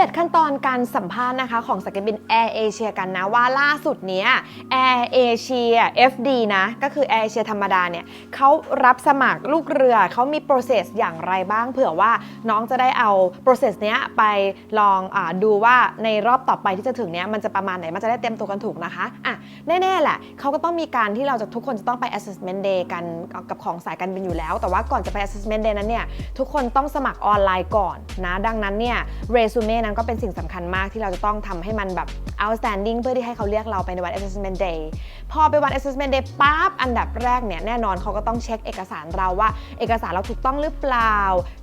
เสร็จขั้นตอนการสัมภาษณ์นะคะของสายการบิน Air Asia กันนะว่าล่าสุดเนี้ย Air Asia FD นะก็คือ Air Asia ธรรมดาเนี่ยเขารับสมัครลูกเรือเขามี process อย่างไรบ้าง เผื่อว่าน้องจะได้เอา process เนี้ยไปลองอดูว่าในรอบต่อไปที่จะถึงเนี้ยมันจะประมาณไหน มันจะได้เตรียมตัวกันถูกนะคะอะแน่ๆแหละเขาก็ต้องมีการที่เราจะทุกคนจะต้องไป assessment day กันกับของสายการบินอยู่แล้ว แต่ว่าก่อนจะไป assessment day นั้นเนี่ยทุกคนต้องสมัครออนไลน์ก่อนนะดังนั้นเนี่ย resume นั้นก็เป็นสิ่งสำคัญมากที่เราจะต้องทำให้มันแบบ outstanding เพื่อที่ให้เขาเรียกเราไปในวัน assessment day พอไปวัน assessment day ปั๊บอันดับแรกเนี่ยแน่นอนเขาก็ต้องเช็คเอกสารเราว่า เอกสารเราถูกต้องหรือเปล่า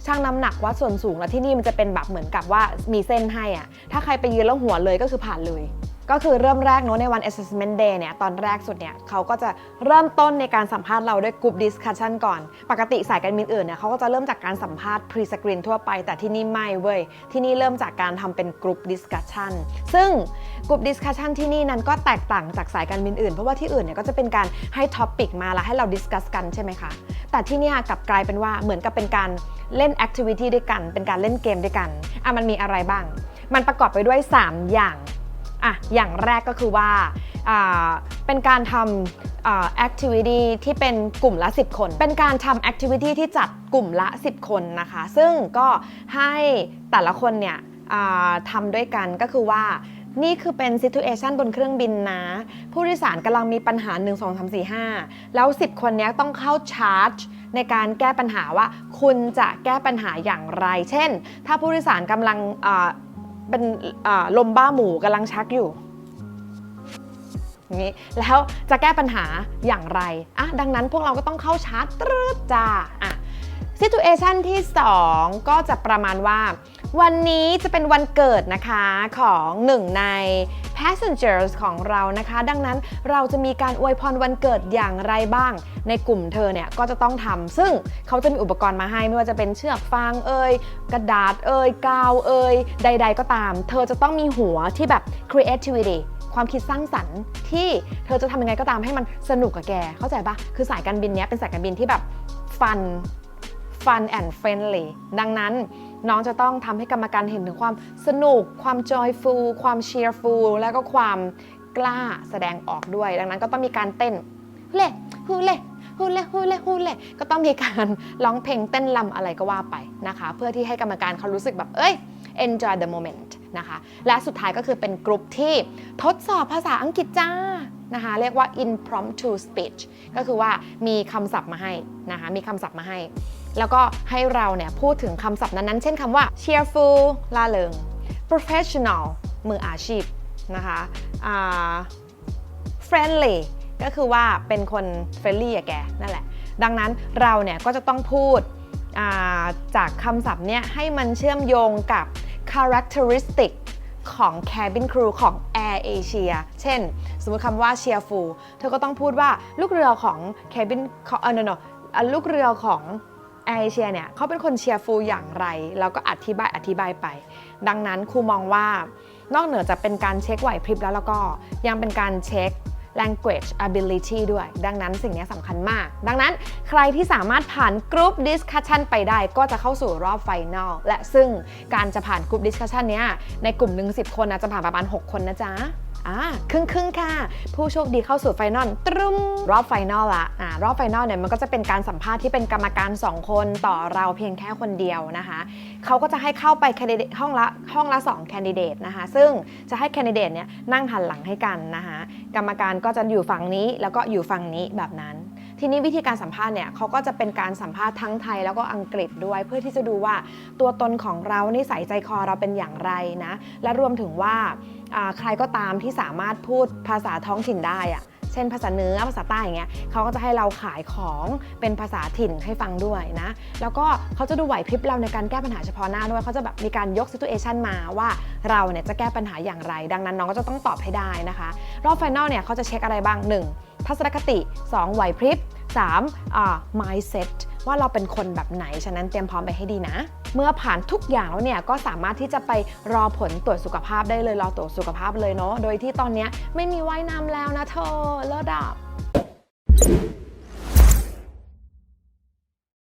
ช่างน้ำหนักวัดส่วนสูงแล้วที่นี่มันจะเป็นแบบเหมือนกับว่ามีเส้นให้อะถ้าใครไปยืนแล้วหัวเลยก็คือผ่านเลย ก็คือเริ่มแรกเนอะในวัน assessment day เนี่ยตอนแรกสุดเนี่ยเขาก็จะเริ่มต้นในการสัมภาษณ์เราด้วย group discussion ก่อน ปกติสายการบินอื่นเนี่ยเขาก็จะเริ่มจากการสัมภาษณ์ pre screen ทั่วไป แต่ที่นี่ไม่เว้ย ที่นี่เริ่มจากการทำเป็น group discussion ซึ่ง group discussion ที่นี่นั้นก็แตกต่างจากสายการบินอื่น เพราะว่าที่อื่นเนี่ยก็จะเป็นการให้ topic มาแล้วให้เรา discuss กันใช่ไหมคะ แต่ที่นี่กลับกลายเป็นว่าเหมือนกับเป็นการเล่น activity ด้วยกัน เป็นการเล่นเกมด้วยกันอะมันมีอะไรบ้าง มันประกอบไปด้วย 3 อย่าง อะอย่างแรกก็คือว่าเป็นการทำอ่า activity ที่เป็นกลุ่มละ 10 คน เป็นการทำ activity ที่จัดกลุ่มละ 10 คนนะคะ ซึ่งก็ให้แต่ละคนเนี่ยทำด้วยกันก็คือว่านี่คือเป็น situation บนเครื่องบินนะ ผู้โดยสารกำลังมีปัญหา 1 2 3 4 5 แล้ว 10 คนนี้ต้องเข้าชาร์จในการแก้ปัญหาว่าคุณจะแก้ปัญหาอย่างไร เช่น ถ้าผู้โดยสารกำลัง เป็นลมบ้าหมูกำลังชักอยู่นี้แล้วจะแก้ปัญหาอย่างไรอะดังนั้นพวกเราก็ต้องเข้าชาร์จตรึดจ้าอะซิทูเอชันที่ 2 ก็จะประมาณว่า วันนี้จะเป็นวันเกิดนะคะของหนึ่งใน passengers ของเรานะคะ ดังนั้นเราจะมีการอวยพรวันเกิดอย่างไรบ้าง ในกลุ่มเธอเนี่ยก็จะต้องทำซึ่งเขาจะมีอุปกรณ์มาให้ไม่ว่าจะเป็นเชือกฟางเอ่ยกระดาษเอ่ยกาวเอ่ยใด ๆ ก็ตาม เธอจะต้องมีหัวที่แบบ creativity ความคิดสร้างสรรค์ที่เธอจะทำยังไงก็ตามให้มันสนุกกับแก เข้าใจปะคือสายการบินเนี้ยเป็นสายการบินที่แบบฟัน fun and friendly ดังนั้นน้องจะต้องทำให้กรรมการเห็นถึงความสนุก ความ joyful ความ cheerful แล้วก็ความกล้าแสดงออกด้วย ดังนั้นก็ต้องมีการเต้นฮูเล่ฮูเล่ฮูเล่ฮูเล่ฮูเล่ก็ต้องมีการร้องเพลงเต้นรำอะไรก็ว่าไปนะคะ เพื่อที่ให้กรรมการเขารู้สึกแบบเอ้ย enjoy the moment นะคะและสุดท้ายก็คือเป็นกลุ่มที่ทดสอบภาษาอังกฤษจ้านะคะเรียกว่า impromptu speech ก็คือว่ามีคำศัพท์มาให้นะคะมีคำศัพท์มาให้ แล้วก็ให้เราเนี่ยพูดถึงคำศัพท์นั้นๆ เช่นคำว่า cheerful ล่าเริง professional มืออาชีพนะคะอ่า friendly ก็คือว่าเป็นคน friendly อะแกนั่นแหละ ดังนั้นเราเนี่ยก็จะต้องพูดาจากคำศัพท์เนี่ยให้มันเชื่อมโยงกับ characteristic ของ cabin crew ของ Air Asia เช่น สมมติคำว่า cheerful เธอก็ต้องพูดว่าลูกเรือของ cabin องเออ no no อะลูกเรือของ Air Asia เนี่ยเขาเป็นคน cheerful อย่างไรเราก็อธิบายอธิบายไป ดังนั้นครูมองว่านอกเหนือจากเป็นการเช็คไหวพริบแล้วแล้วก็ยังเป็นการเช็ค language ability ด้วย ดังนั้นสิ่งนี้สำคัญมาก ดังนั้นใครที่สามารถผ่าน group discussion ไปได้ก็จะเข้าสู่รอบ final และซึ่งการจะผ่าน group discussion เนี้ยในกลุ่มหนึ่ง10 คนนะจะผ่านประมาณ 6 คนนะจ๊ะ อ่าครึ่งครึ่งค่ะ ผู้โชคดีเข้าสู่ไฟนอลตรุมรอบไฟนอลละอ่ารอบไฟนอลเนี่ยมันก็จะเป็นการสัมภาษณ์ที่เป็นกรรมการ 2 คนต่อเราเพียงแค่คนเดียวนะคะเขาก็จะให้เข้าไป candidate ห้องละห้องละ2แคนดิเดตนะคะ ซึ่งจะให้แคนดิเดตเนี่ยนั่งหันหลังให้กันนะคะกรรมการก็จะอยู่ฝั่งนี้แล้วก็อยู่ฝั่งนี้แบบนั้น ทีนี้วิธีการสัมภาษณ์เนี่ยเขาก็จะเป็นการสัมภาษณ์ทั้งไทยแล้วก็อังกฤษด้วย เพื่อที่จะดูว่าตัวตนของเรานิสัยใจคอเราเป็นอย่างไรนะ และรวมถึงว่าใครก็ตามที่สามารถพูดภาษาท้องถิ่นได้อะเช่นภาษาเนื้อภาษาใต้อย่างเงี้ยเขาก็จะให้เราขายของเป็นภาษาถิ่นให้ฟังด้วยนะ แล้วก็เขาจะดูไหวพริบเราในการแก้ปัญหาเฉพาะหน้าด้วยเขาจะแบบมีการยก situation มาว่าเราเนี่ยจะแก้ปัญหาอย่างไร ดังนั้นน้องก็จะต้องตอบให้ได้นะคะ รอบไฟนอลเนี่ยเขาจะเช็คอะไรบ้าง 1. ทัศนคติ 2. ไหวพริบ 3. อ่า mindset ว่าเราเป็นคนแบบไหน ฉะนั้นเตรียมพร้อมไปให้ดีนะ เมื่อผ่านทุกอย่างแล้วเนี่ยก็สามารถที่จะไปรอผลตรวจสุขภาพได้เลย รอตรวจสุขภาพเลยเนาะ โดยที่ตอนเนี้ยไม่มีว่ายน้ำแล้วนะเธอเลิศอะ